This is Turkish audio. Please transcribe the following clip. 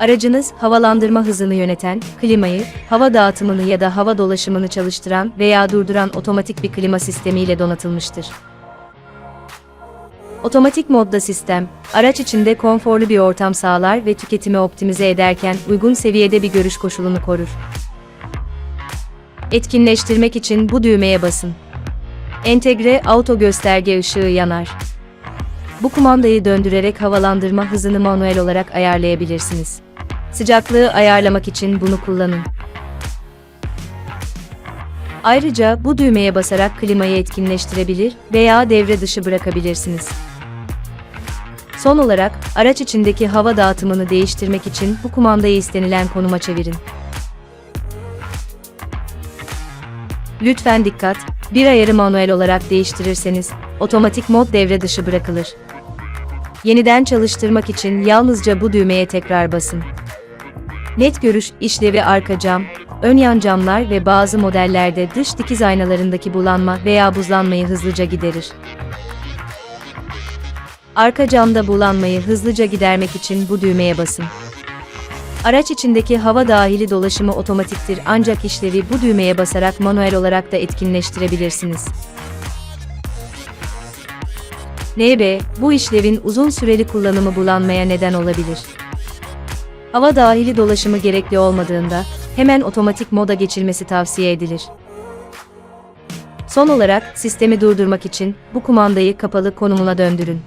Aracınız havalandırma hızını yöneten, klimayı, hava dağıtımını ya da hava dolaşımını çalıştıran veya durduran otomatik bir klima sistemi ile donatılmıştır. Otomatik modda sistem, araç içinde konforlu bir ortam sağlar ve tüketimi optimize ederken uygun seviyede bir görüş koşulunu korur. Etkinleştirmek için bu düğmeye basın. Entegre auto gösterge ışığı yanar. Bu kumandayı döndürerek havalandırma hızını manuel olarak ayarlayabilirsiniz. Sıcaklığı ayarlamak için bunu kullanın. Ayrıca bu düğmeye basarak klimayı etkinleştirebilir veya devre dışı bırakabilirsiniz. Son olarak, araç içindeki hava dağıtımını değiştirmek için bu kumandayı istenilen konuma çevirin. Lütfen dikkat, bir ayarı manuel olarak değiştirirseniz, otomatik mod devre dışı bırakılır. Yeniden çalıştırmak için yalnızca bu düğmeye tekrar basın. Net görüş, işlevi arka cam, ön yan camlar ve bazı modellerde dış dikiz aynalarındaki bulanma veya buzlanmayı hızlıca giderir. Arka camda bulanmayı hızlıca gidermek için bu düğmeye basın. Araç içindeki hava dahili dolaşımı otomatiktir ancak işlevi bu düğmeye basarak manuel olarak da etkinleştirebilirsiniz. NB, bu işlevin uzun süreli kullanımı bulanmaya neden olabilir. Hava dahili dolaşımı gerekli olmadığında, hemen otomatik moda geçilmesi tavsiye edilir. Son olarak, sistemi durdurmak için bu kumandayı kapalı konumuna döndürün.